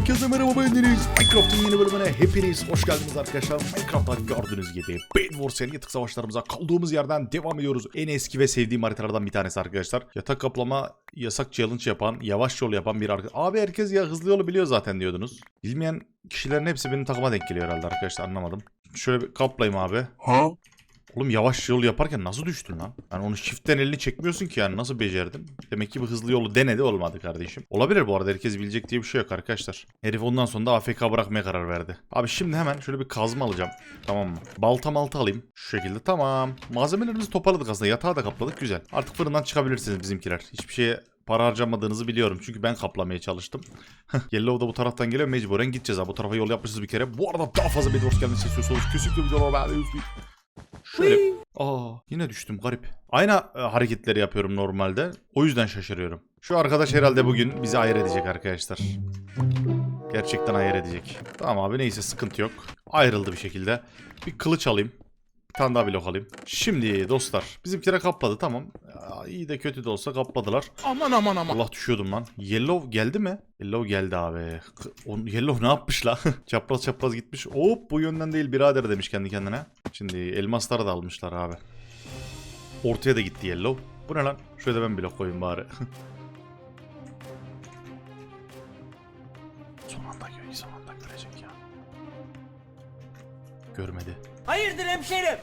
Herkese merhaba ben Deniz. Minecraft'ın yeni bölümüne hepiniz hoş geldiniz arkadaşlar. Minecraft'ta gördüğünüz gibi Bed Wars yatık savaşlarımıza kaldığımız yerden devam ediyoruz. En eski ve sevdiğim haritalardan bir tanesi arkadaşlar. Yatak kaplama yasak challenge yapan, yavaş yol yapan bir arkadaş. Abi herkes ya hızlı yolu biliyor zaten diyordunuz. Bilmeyen kişilerin hepsi benim takıma denk geliyor herhalde arkadaşlar anlamadım. Şöyle bir kaplayayım abi. Ha? Oğlum yavaş yol yaparken nasıl düştün lan? Yani onu çiftten elini çekmiyorsun ki yani nasıl becerdin? Demek ki bir hızlı yolu denedi olmadı kardeşim. Olabilir bu arada herkes bilecek diye bir şey yok arkadaşlar. Herif ondan sonra da AFK bırakmaya karar verdi. Abi şimdi hemen şöyle bir kazma alacağım. Tamam mı? Balta malta alayım. Şu şekilde tamam. Malzemelerimizi toparladık aslında. Yatağı da kapladık güzel. Artık fırından çıkabilirsiniz bizimkiler. Hiçbir şeye para harcamadığınızı biliyorum. Çünkü ben kaplamaya çalıştım. Yellow da bu taraftan geliyor. Mecburen gideceğiz abi. Bu tarafa yol yapmışız bir kere. Bu arada daha fazla Bedwars gelmek istiyorsanız kesinlikle videoları beğenmeyi unutmayın. Şöyle. Aa yine düştüm garip. Aynı e, hareketleri yapıyorum normalde. O yüzden şaşırıyorum. Şu arkadaş herhalde bugün bizi ayır edecek arkadaşlar. Gerçekten ayır edecek. Tamam abi neyse sıkıntı yok. Ayrıldı bir şekilde. Bir kılıç alayım. Bir tane daha blok alayım. Şimdi dostlar bizimkiler kapladı tamam. Ya, iyi de kötü de olsa kapladılar. Aman aman aman. Allah düşüyordum lan. Yellow geldi mi? Yellow geldi abi. K- on- Yellow ne yapmış la? çapraz çapraz gitmiş. Hop bu yönden değil birader demiş kendi kendine. Şimdi elmasları da almışlar abi. Ortaya da gitti Yellow. Bu ne lan? Şöyle ben blok koyayım bari. son anda gö- son anda görecek ya. Görmedi. Hayırdır hemşerim?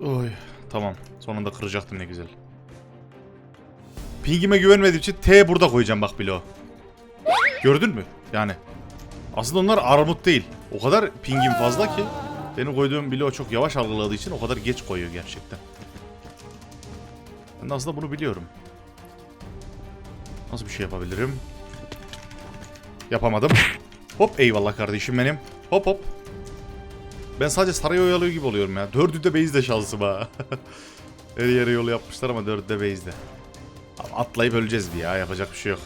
Oy tamam. Sonunda kıracaktım ne güzel. Pingime güvenmediğim için T burada koyacağım bak bilo. Gördün mü? Yani. Aslında onlar armut değil. O kadar pingim fazla ki. Benim koyduğum bilo çok yavaş algıladığı için o kadar geç koyuyor gerçekten. Ben aslında bunu biliyorum. Nasıl bir şey yapabilirim? Yapamadım. Hop eyvallah kardeşim benim. Hop hop. Ben sadece saray oyalıyor gibi oluyorum ya. Dördü de base'de şansım ha. Her yere yol yapmışlar ama dördü de base'de. Atlayıp öleceğiz bir ya. Yapacak bir şey yok.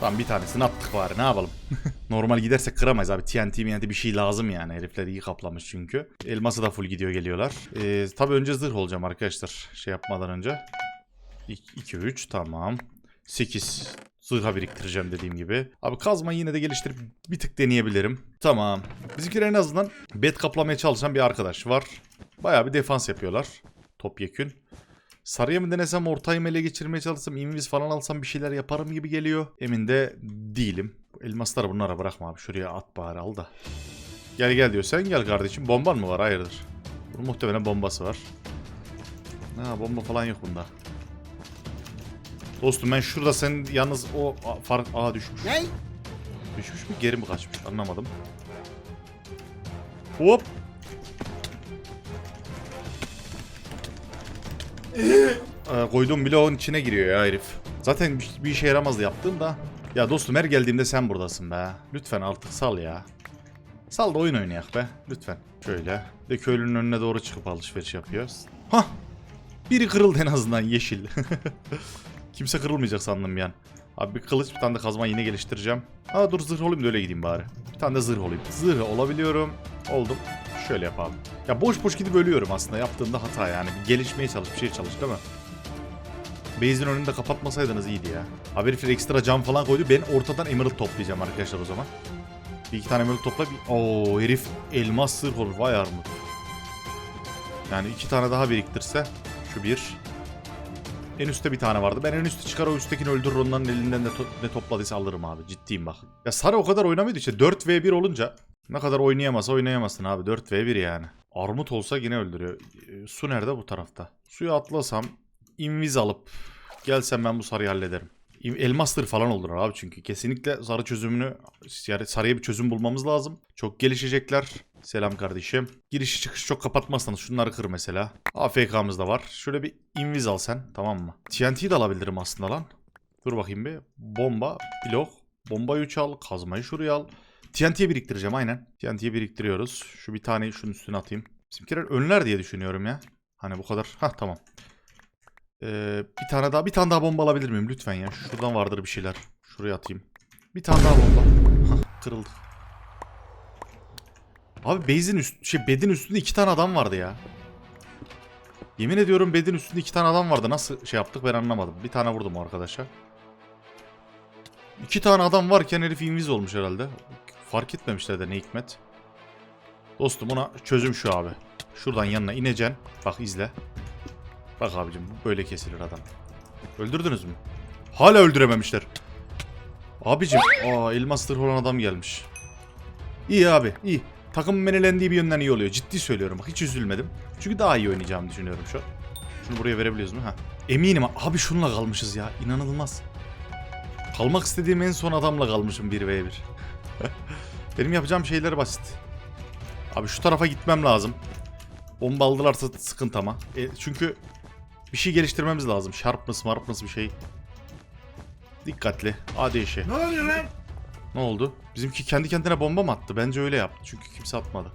Tamam bir tanesini attık bari ne yapalım. Normal gidersek kıramayız abi. TNT TNT bir şey lazım yani. Herifler iyi kaplamış çünkü. Elması da full gidiyor geliyorlar. Ee, tabii önce zırh olacağım arkadaşlar. Şey yapmadan önce. 2 3 tamam. 8 zırha biriktireceğim dediğim gibi. Abi kazma yine de geliştirip bir tık deneyebilirim. Tamam. Bizimkiler en azından bed kaplamaya çalışan bir arkadaş var. Bayağı bir defans yapıyorlar. Topyekün. Sarıya mı denesem ortayı mı ele geçirmeye çalışsam invis falan alsam bir şeyler yaparım gibi geliyor. Emin de değilim. Elmasları bunlara bırakma abi. Şuraya at bari al da. Gel gel diyor. Sen gel kardeşim. Bomban mı var? Hayırdır. Bunun muhtemelen bombası var. Ha bomba falan yok bunda. Dostum ben şurada sen yalnız o a, fark A düşmüş. Ne? Düşmüş mü geri mi kaçmış anlamadım. Hop. Ee, koyduğum bloğun içine giriyor ya herif. Zaten bir, işe yaramazdı yaptığım da. Ya dostum her geldiğimde sen buradasın be. Lütfen artık sal ya. Sal da oyun oynayak be. Lütfen. Şöyle. De köylünün önüne doğru çıkıp alışveriş yapıyoruz. Hah. Biri kırıldı en azından yeşil. Kimse kırılmayacak sandım yani. Abi bir kılıç bir tane de kazma yine geliştireceğim. Aa dur zırh olayım da öyle gideyim bari. Bir tane de zırh olayım. Zırh olabiliyorum. Oldum. Şöyle yapalım. Ya boş boş gidip ölüyorum aslında. Yaptığımda hata yani. Bir gelişmeye çalış, bir şey çalış değil mi? Base'in önünü de kapatmasaydınız iyiydi ya. Abi herifler ekstra cam falan koydu. Ben ortadan emerald toplayacağım arkadaşlar o zaman. Bir iki tane emerald topla. Bir... Oo herif elmas zırh olur. Vay armut. Yani iki tane daha biriktirse. Şu bir. En üstte bir tane vardı. Ben en üstü çıkar o üsttekini öldürür onların elinden de to- ne topladıysa alırım abi. Ciddiyim bak. Ya Sarı o kadar oynamıyordu işte. 4v1 olunca ne kadar oynayamasa oynayamazsın abi. 4v1 yani. Armut olsa yine öldürüyor. Ee, su nerede? Bu tarafta. Suya atlasam inviz alıp gelsem ben bu sarıyı hallederim. İm- Elmastır falan olur abi çünkü. Kesinlikle sarı çözümünü yani sarıya bir çözüm bulmamız lazım. Çok gelişecekler. Selam kardeşim. Girişi çıkışı çok kapatmazsanız şunları kır mesela. AFK'mız da var. Şöyle bir inviz al sen tamam mı? TNT'yi de alabilirim aslında lan. Dur bakayım bir. Bomba, blok. Bombayı 3 al. Kazmayı şuraya al. TNT'ye biriktireceğim aynen. TNT'ye biriktiriyoruz. Şu bir taneyi şunun üstüne atayım. Bizimkiler önler diye düşünüyorum ya. Hani bu kadar. Hah tamam. Ee, bir tane daha bir tane daha bomba alabilir miyim lütfen ya? Şuradan vardır bir şeyler. Şuraya atayım. Bir tane daha bomba. Hah, kırıldı. Abi base'in üst şey bedin üstünde iki tane adam vardı ya. Yemin ediyorum bedin üstünde iki tane adam vardı. Nasıl şey yaptık ben anlamadım. Bir tane vurdum arkadaşa. İki tane adam varken herif inviz olmuş herhalde. Fark etmemişler de ne hikmet. Dostum ona çözüm şu abi. Şuradan yanına ineceksin. Bak izle. Bak abicim bu böyle kesilir adam. Öldürdünüz mü? Hala öldürememişler. Abicim aa elmas zırh olan adam gelmiş. İyi abi iyi. Takımın menelendiği bir yönden iyi oluyor. Ciddi söylüyorum bak hiç üzülmedim. Çünkü daha iyi oynayacağımı düşünüyorum şu. Şunu buraya verebiliyoruz mu? Ha. Eminim abi şununla kalmışız ya. İnanılmaz. Kalmak istediğim en son adamla kalmışım 1v1. Benim yapacağım şeyler basit. Abi şu tarafa gitmem lazım. Bomba aldılarsa sıkıntı ama. E, çünkü bir şey geliştirmemiz lazım. Sharpness marpness bir şey. Dikkatli. Hadi işe. Ne oluyor lan? Ne oldu? Bizimki kendi kendine bomba mı attı? Bence öyle yaptı. Çünkü kimse atmadı.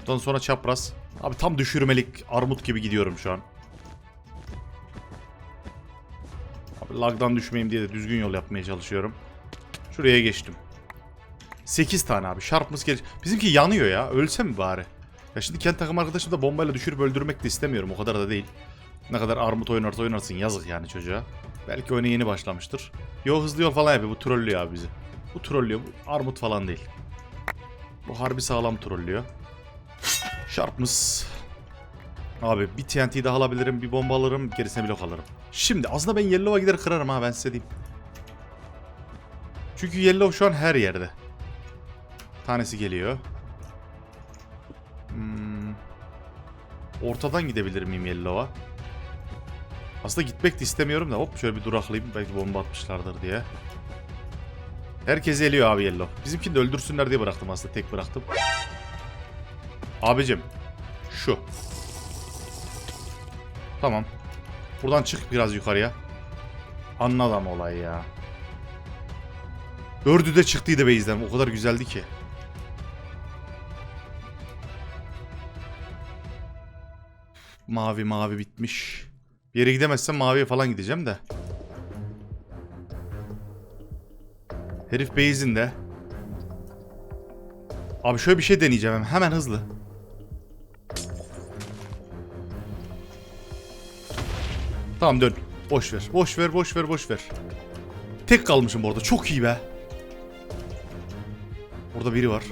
Ondan sonra çapraz. Abi tam düşürmelik armut gibi gidiyorum şu an. Abi lagdan düşmeyeyim diye de düzgün yol yapmaya çalışıyorum. Şuraya geçtim. 8 tane abi. Sharpness geliş. Bizimki yanıyor ya. Ölse mi bari? Ya şimdi kendi takım arkadaşım da bombayla düşürüp öldürmek de istemiyorum. O kadar da değil. Ne kadar armut oynarsa oynarsın yazık yani çocuğa. Belki oyuna yeni başlamıştır. Yo hızlı yol falan yapıyor. Bu trollüyor abi bizi. Bu trollüyor. Bu armut falan değil. Bu harbi sağlam trollüyor. Sharpness. Abi bir TNT daha alabilirim. Bir bomba alırım. Gerisine blok alırım. Şimdi aslında ben Yellow'a gider kırarım ha ben size diyeyim. Çünkü Yellow şu an her yerde. Tanesi geliyor. Hmm. Ortadan gidebilir miyim Yellow'a? Aslında gitmek de istemiyorum da hop şöyle bir duraklayayım belki bomba atmışlardır diye. Herkes eliyor abi Yellow. Bizimkini de öldürsünler diye bıraktım aslında tek bıraktım. Abicim şu. Tamam. Buradan çık biraz yukarıya. Anladım olay ya. Dördü de çıktıydı base'den. O kadar güzeldi ki. Mavi mavi bitmiş. Bir yere gidemezsem maviye falan gideceğim de. Herif base'inde. Abi şöyle bir şey deneyeceğim hemen, hızlı. Tamam dön. Boş ver. Boş ver, boş ver, boş ver. Tek kalmışım orada. Çok iyi be. Orada biri var.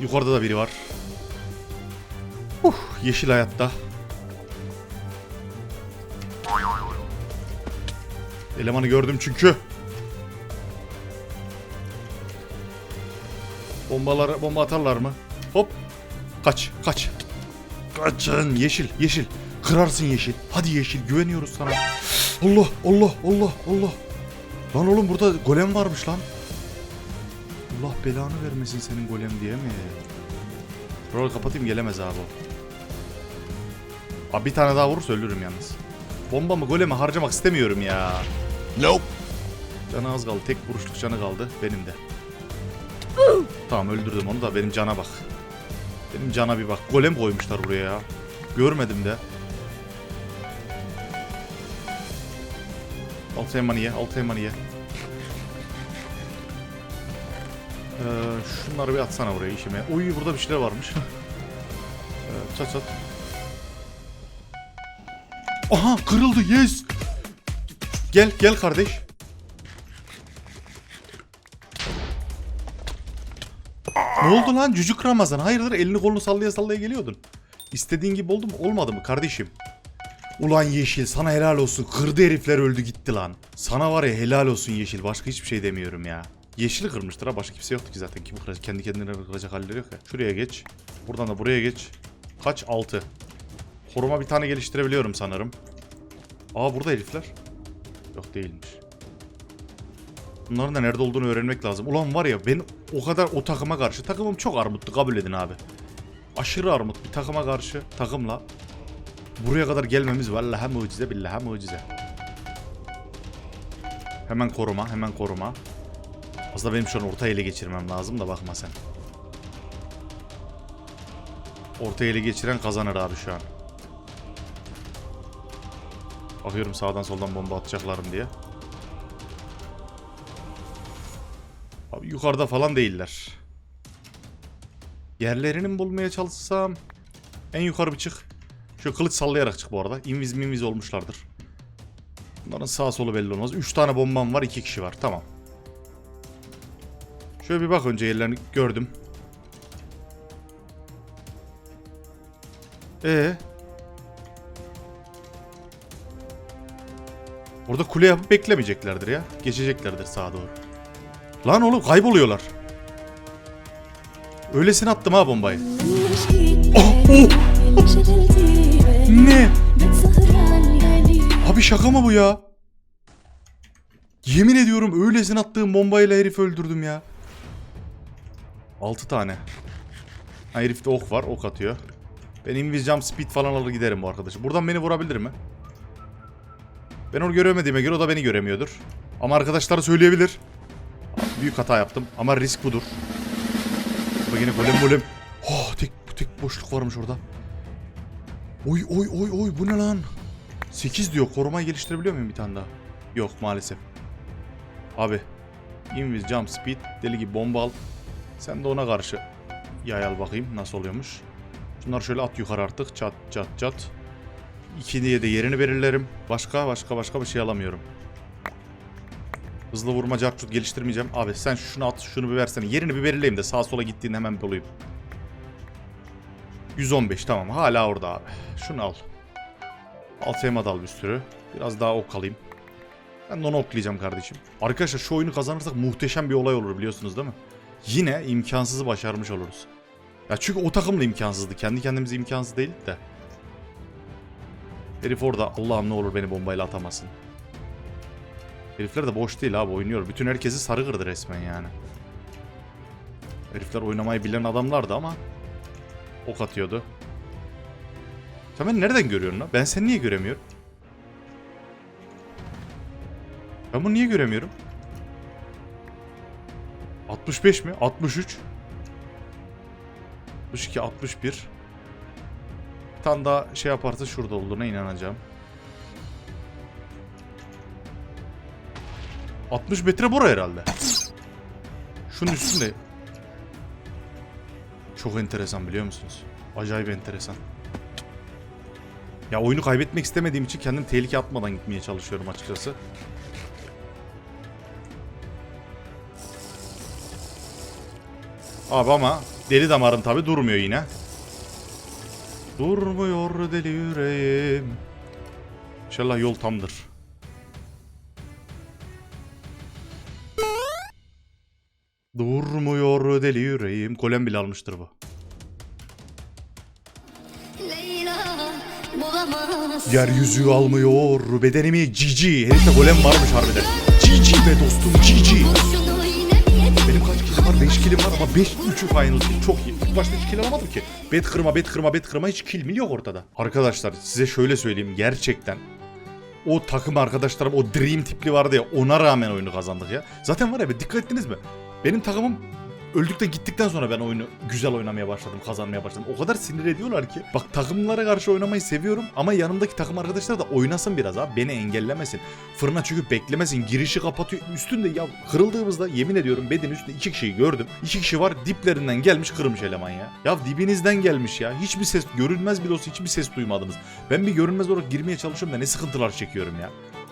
Yukarıda da biri var. Uh, yeşil hayatta. Elemanı gördüm çünkü. Bombalar, bomba atarlar mı? Hop. Kaç, kaç. Kaçın. Yeşil, yeşil. Kırarsın yeşil. Hadi yeşil, güveniyoruz sana. Allah, Allah, Allah, Allah. Lan oğlum burada golem varmış lan. Allah belanı vermesin senin golem diye mi? Rol kapatayım gelemez abi o. Abi bir tane daha vurursa ölürüm yalnız. Bomba mı golemi harcamak istemiyorum ya. Nope. Canı az kaldı. Tek vuruşluk canı kaldı. Benim de. tamam öldürdüm onu da benim cana bak. Benim cana bir bak. Golem koymuşlar buraya ya. Görmedim de. Altı elmanı ye. Altı elmanı ye. Ee, şunları bir atsana buraya işime. Uy burada bir şeyler varmış. ee, çat çat. Aha kırıldı yes. Gel gel kardeş. Ne oldu lan cücük Ramazan? Hayırdır elini kolunu sallaya sallaya geliyordun. İstediğin gibi oldu mu? Olmadı mı kardeşim? Ulan Yeşil sana helal olsun. Kırdı herifler öldü gitti lan. Sana var ya helal olsun Yeşil. Başka hiçbir şey demiyorum ya. Yeşil kırmıştır ha. Başka kimse yoktu ki zaten. Kim kıracak? Kendi kendine kıracak halleri yok ya. Şuraya geç. Buradan da buraya geç. Kaç? 6. Koruma bir tane geliştirebiliyorum sanırım. Aa burada herifler. Yok değilmiş. Bunların da nerede olduğunu öğrenmek lazım. Ulan var ya ben o kadar o takıma karşı takımım çok armutlu kabul edin abi. Aşırı armut bir takıma karşı takımla buraya kadar gelmemiz vallahi mucize billahi mucize. Hemen koruma hemen koruma. Aslında benim şu an orta ele geçirmem lazım da bakma sen. Orta ele geçiren kazanır abi şu an. Bakıyorum sağdan soldan bomba atacaklarım diye. Abi yukarıda falan değiller. Yerlerini mi bulmaya çalışsam? En yukarı bir çık. Şu kılıç sallayarak çık bu arada. Inviz minviz olmuşlardır. Bunların sağ solu belli olmaz. 3 tane bombam var 2 kişi var. Tamam. Şöyle bir bak önce yerlerini gördüm. Ee. Orada kule yapıp beklemeyeceklerdir ya. Geçeceklerdir sağa doğru. Lan oğlum kayboluyorlar. Öylesine attım ha bombayı. Ne? Abi şaka mı bu ya? Yemin ediyorum öylesine attığım bombayla herif öldürdüm ya. 6 tane. Ha, herifte ok var ok atıyor. Ben invis jump speed falan alır giderim bu arkadaşı. Buradan beni vurabilir mi? Ben onu göremediğime göre o da beni göremiyordur. Ama arkadaşlar söyleyebilir. Büyük hata yaptım ama risk budur. Bak yine golem golem. Oh tek, tek boşluk varmış orada. Oy oy oy oy bu ne lan? 8 diyor. Korumayı geliştirebiliyor muyum bir tane daha? Yok maalesef. Abi. Invis jump speed. Deli gibi bomba al. Sen de ona karşı yay al bakayım nasıl oluyormuş. Şunları şöyle at yukarı artık. Çat çat çat. İkinciye de yerini belirlerim. Başka başka başka bir şey alamıyorum. Hızlı vurma cartçut geliştirmeyeceğim. Abi sen şunu at şunu bir versene. Yerini bir belirleyeyim de sağa sola gittiğinde hemen bulayım. 115 tamam hala orada abi. Şunu al. Alt elma al bir sürü. Biraz daha ok alayım. Ben de onu oklayacağım kardeşim. Arkadaşlar şu oyunu kazanırsak muhteşem bir olay olur biliyorsunuz değil mi? Yine imkansızı başarmış oluruz. Ya çünkü o takım da imkansızdı. Kendi kendimize imkansız değildi de. Herif orada Allah'ım ne olur beni bombayla atamasın. Herifler de boş değil abi oynuyor. Bütün herkesi sarı kırdı resmen yani. Herifler oynamayı bilen adamlardı ama ok atıyordu. Sen beni nereden görüyorsun lan? Ben seni niye göremiyorum? Ben bunu niye göremiyorum? 65 mi? 63. 62, 61. Tane daha şey yaparsa şurada olduğuna inanacağım. 60 metre bura herhalde. Şunun üstünde. Çok enteresan biliyor musunuz? Acayip enteresan. Ya oyunu kaybetmek istemediğim için kendim tehlike atmadan gitmeye çalışıyorum açıkçası. Abi ama deli damarım tabi durmuyor yine. Durmuyor deli yüreğim. İnşallah yol tamdır. Durmuyor deli yüreğim. Kolem bile almıştır bu. Yeryüzü almıyor bedenimi cici. Herifte golem varmış harbiden. Cici be dostum cici. Var? 5 kilim var ama 5 3'ü final kill. Çok iyi. İlk başta hiç kill alamadım ki. Bet kırma, bet kırma, bet kırma hiç kill mi yok ortada. Arkadaşlar size şöyle söyleyeyim gerçekten o takım arkadaşlarım o dream tipli vardı ya ona rağmen oyunu kazandık ya. Zaten var ya dikkat ettiniz mi? Benim takımım öldük de gittikten sonra ben oyunu güzel oynamaya başladım, kazanmaya başladım. O kadar sinir ediyorlar ki. Bak takımlara karşı oynamayı seviyorum ama yanımdaki takım arkadaşlar da oynasın biraz abi. Beni engellemesin. Fırına çıkıp beklemesin. Girişi kapatıyor. Üstünde ya kırıldığımızda yemin ediyorum beden üstünde iki kişiyi gördüm. İki kişi var diplerinden gelmiş kırmış eleman ya. Ya dibinizden gelmiş ya. Hiçbir ses görünmez bile olsa hiçbir ses duymadınız. Ben bir görünmez olarak girmeye çalışıyorum da ne sıkıntılar çekiyorum ya.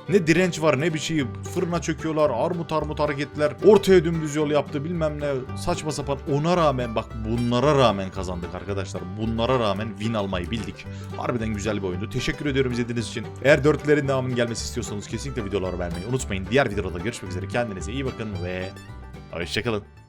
Ne direnç var ne bir şey. Fırına çöküyorlar. Armut armut hareketler. Ortaya dümdüz yol yaptı bilmem ne. Saçma sapan. Ona rağmen bak bunlara rağmen kazandık arkadaşlar. Bunlara rağmen win almayı bildik. Harbiden güzel bir oyundu. Teşekkür ediyorum izlediğiniz için. Eğer dörtlerin devamının gelmesi istiyorsanız kesinlikle videoları beğenmeyi unutmayın. Diğer videoda görüşmek üzere. Kendinize iyi bakın ve hoşçakalın.